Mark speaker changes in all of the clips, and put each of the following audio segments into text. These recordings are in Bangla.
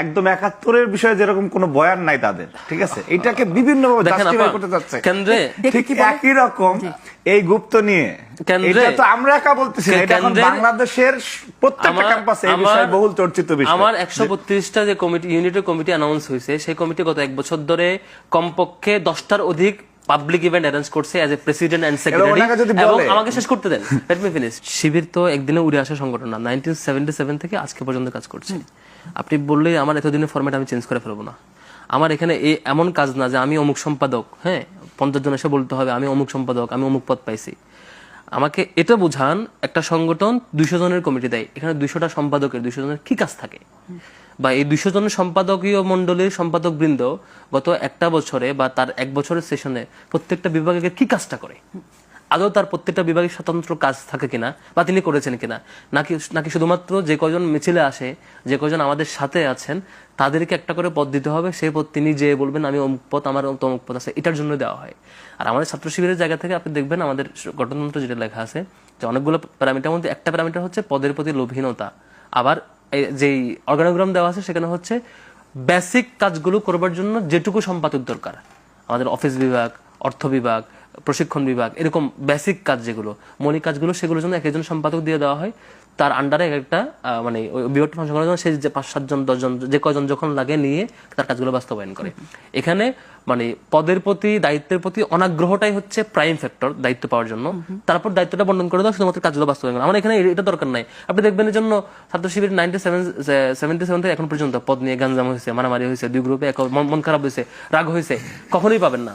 Speaker 1: একদম একাত্তরের বিষয়ে যেরকম কোনো বয়ান নাই তাদের ঠিক আছে? এটাকে বিভিন্ন ভাবে
Speaker 2: দেখেন
Speaker 1: justify
Speaker 2: আপা,
Speaker 1: করতে চাচ্ছে।
Speaker 2: কেন্দ্রে
Speaker 1: ঠিক একই রকম এই গুপ্ত নিয়ে। এটা তো আমরা একা বলতেছি এটা এখন বাংলাদেশের প্রত্যেকটা ক্যাম্পাসে এই বিষয়ে বহুল চর্চিত বিষয়।
Speaker 2: আমার একশো বত্রিশটা যে কমিটি ইউনিটের কমিটি অ্যানাউন্স হয়েছে সেই কমিটি গত এক বছর ধরে কমপক্ষে দশটার অধিক পাবলিক ইভেন্ট অ্যারেঞ্জ করছে as a president and secretary এবং আমাকে শেষ করতে দেন। লেট মি ফিনিশ শিবির তো একদিনে উড়ে আসা সংগঠন না নাইনটিন সেভেন্টি সেভেন থেকে আজকে পর্যন্ত কাজ করছে। আপনি বললেই আমার এতদিনের ফরম্যাট আমি চেঞ্জ করে ফেলব না। আমার এখানে এই এমন কাজ না যে আমি অমুক সম্পাদক হ্যাঁ? পঞ্চাশ জন এসে বলতে হবে, আমি অমুক সম্পাদক, আমি অমুক পদ পাইছি। আমাকে এটা বুঝান, একটা সংগঠন দুইশো জনের কমিটি দেয়, এখানে দুইশোটা সম্পাদকের, দুইশো জনের কি কাজ থাকে? বা এই দুইশো জনের সম্পাদকীয় মন্ডলীর সম্পাদক বৃন্দ গত একটা বছরে বা তার এক বছরের সেশনে প্রত্যেকটা বিভাগে কি কাজটা করে? আদৌ তার প্রত্যেকটা বিভাগে স্বতন্ত্র কাজ থাকে কিনা বা তিনি করেছেন কিনা? নাকি নাকি শুধুমাত্র যে কজন মিছিলে আসে, যে কজন আমাদের সাথে আছেন, তাদেরকে একটা করে পদ দিতে হবে? সেই পদ তিনি যে বলবেন, আমি অমুক পদ, আমার তমুক পদ আছে। এটার জন্য দেওয়া হয়। আর আমাদের ছাত্র শিবিরের জায়গা থেকে আপনি দেখবেন, আমাদের গঠনতন্ত্র যেটা লেখা আছে, যে অনেকগুলো প্যারামিটার, মধ্যে একটা প্যারামিটার হচ্ছে পদের প্রতি লোভহীনতা। আবার যেই অর্গানোগ্রাম দেওয়া আছে, সেখানে হচ্ছে বেসিক কাজগুলো করবার জন্য যেটুকু সম্পাদক দরকার। আমাদের অফিস বিভাগ, অর্থ বিভাগ প্রশিক্ষণ বিভাগ, এরকম বেসিক কাজ যেগুলো, মৌলিক কাজগুলো সেগুলোর জন্য এক একজন সম্পাদক দিয়ে দেওয়া হয়। তার আন্ডারে একটা মানে ওই বিভাগটা ফাংশন করার জন্য সে যে পাঁচ সাতজন দশজন যে কয়জন যখন লাগে নিয়ে তার কাজগুলো বাস্তবায়ন করে। এখানে মানে পদের প্রতি দায়িত্বের প্রতি অনাগ্রহটাই হচ্ছে প্রাইম ফ্যাক্টর দায়িত্ব পাওয়ার জন্য। তারপর দায়িত্বটা বন্টন করে দাও শুধুমাত্র কাজগুলো বাস্তবায়ন করা। আমার এখানে এটা দরকার নাই। আপনি দেখবেন এর জন্য Chhatra Shibir ninety seven seventy seven থেকে এখন পর্যন্ত পদ নিয়ে গাঞ্জাম হয়েছে মারামারি হয়েছে দুই গ্রুপে এক মন- খারাপ হয়েছে রাগ হয়েছে কখনোই পাবেন না।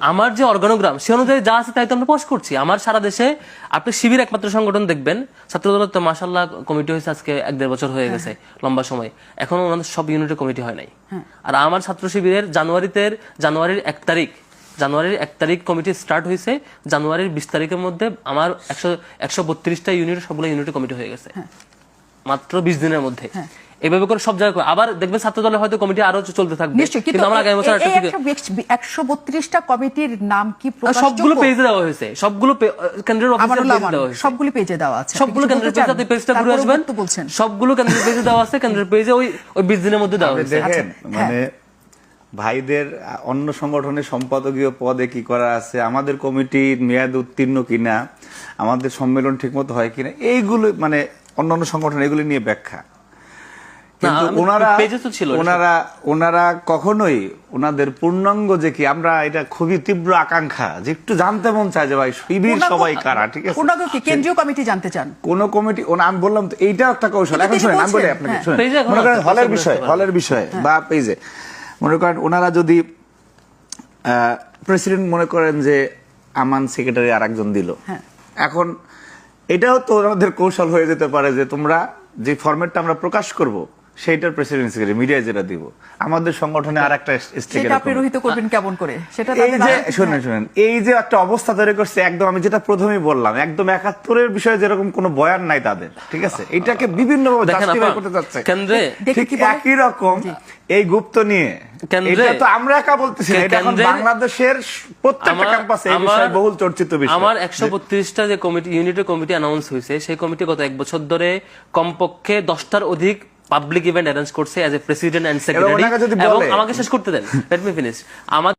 Speaker 2: আমার যে অর্গানোগ্রাম সে অনুযায়ী যা আছে তাই তো আমরা প্রকাশ করছি। আমার সারা দেশে আপনি শিবির একমাত্র সংগঠন দেখবেন। ছাত্রদল তো মাসাল্লাহ কমিটি হয়েছে আজকে এক দেড় বছর হয়ে গেছে লম্বা সময়। এখনও ওনাদের সব ইউনিটের কমিটি হয় নাই। আর আমার ছাত্র শিবিরের জানুয়ারিতে জানুয়ারির এক তারিখ জানুয়ারির এক তারিখ কমিটি স্টার্ট হয়েছে। জানুয়ারির বিশ তারিখের মধ্যে আমার একশো একশো বত্রিশটা ইউনিট সবগুলো ইউনিটের কমিটি হয়ে গেছে। মাত্র বিশ দিনের মধ্যে। এইভাবে করে সব জায়গায় আবার দেখবেন ছাত্র দলে হয়তো কমিটি আরও চলতে থাকবে।
Speaker 3: কিন্তু
Speaker 2: আমরা আগামী বছর
Speaker 3: একশো বত্রিশটা কমিটির নাম কি
Speaker 2: সবগুলো পেজে দেওয়া হয়েছে। সবগুলো কেন্দ্রের দেওয়া হয়েছে।
Speaker 3: সবগুলি পেজে দেওয়া আছে।
Speaker 2: সবগুলো কেন্দ্রের
Speaker 3: বলতে
Speaker 2: পেজে আপনি পেজটা ঘুরে আসবেন। সবগুলো কেন্দ্রের পেজে দেওয়া আছে। কেন্দ্রের পেজে ওই ওই বিশ দিনের মধ্যে দেওয়া হয়েছে।
Speaker 3: আচ্ছা,
Speaker 1: মানে ভাইদের অন্য সংগঠনের সম্পাদকীয় পদে কি করা আছে আমাদের কমিটির মেয়াদ উত্তীর্ণ কিনা আমাদের সম্মেলন ঠিকমতো হয় কিনা এইগুলো মানে অন্য অন্যান্য সংগঠন এগুলি নিয়ে ব্যাখ্যা। কিন্তু ওনারা কখনোই ওনাদের পূর্ণাঙ্গ যে কি আমরা এটা খুবই তীব্র আকাঙ্ক্ষা যে একটু জানতে মন চায় যে ভাই শিবির সবাই কারা ঠিক আছে?
Speaker 3: পূর্ণাঙ্গ কি কেন্দ্রীয় কমিটি জানতে চান?
Speaker 1: কোন কমিটি আমি বললাম তো এইটাও একটা কৌশল। এখন শুনেন আমি বলি আপনাকে
Speaker 3: হ্যাঁ।
Speaker 1: শুনেন। মনে করেন হলের বিষয় হলের বিষয় বা পেজে মনে করেন ওনারা যদি প্রেসিডেন্ট মনে করেন যে আমান সেক্রেটারি আর একজন দিল।
Speaker 3: হ্যাঁ।
Speaker 1: এখন এটাও তো ওনাদের কৌশল হয়ে যেতে পারে যে তোমরা যে ফরম্যাটটা আমরা প্রকাশ করব সেইটার প্রেসিডেন্ট সেক্রেটারি মিডিয়ায় যেটা দিব। আমাদের সংগঠনে আর একটা স্টেক
Speaker 3: সেটা আপনি রহিত করবেন কেমন করে? সেটা
Speaker 1: এই যে শুনেন শুনেন এই যে একটা অবস্থা তৈরি করছে একদম আমি যেটা প্রথমেই বললাম একদম একাত্তরের বিষয়ে যেরকম কোনো বয়ান নাই তাদের ঠিক আছে? এটাকে বিভিন্ন জাস্টিফাই করতে যাচ্ছে
Speaker 2: কেন্দ্রে
Speaker 1: ঠিক একই রকম এই গুপ্ত নিয়ে।
Speaker 2: কেন্দ্রে-
Speaker 1: এটা তো আমরা একা বলতেছি না, এটা এখন বাংলাদেশের প্রত্যেকটা ক্যাম্পাসে এই বিষয়ে বহুল চর্চিত বিষয়।
Speaker 2: আমার একশো বত্রিশটা যে কমিটি ইউনিটের কমিটি অ্যানাউন্স হয়েছে সেই কমিটি গত এক বছর ধরে কমপক্ষে দশটার অধিক পাবলিক ইভেন্ট অ্যারেঞ্জ করছে as a president and secretary এবং আমাকে শেষ করতে দেন। লেট মি ফিনিশ আমার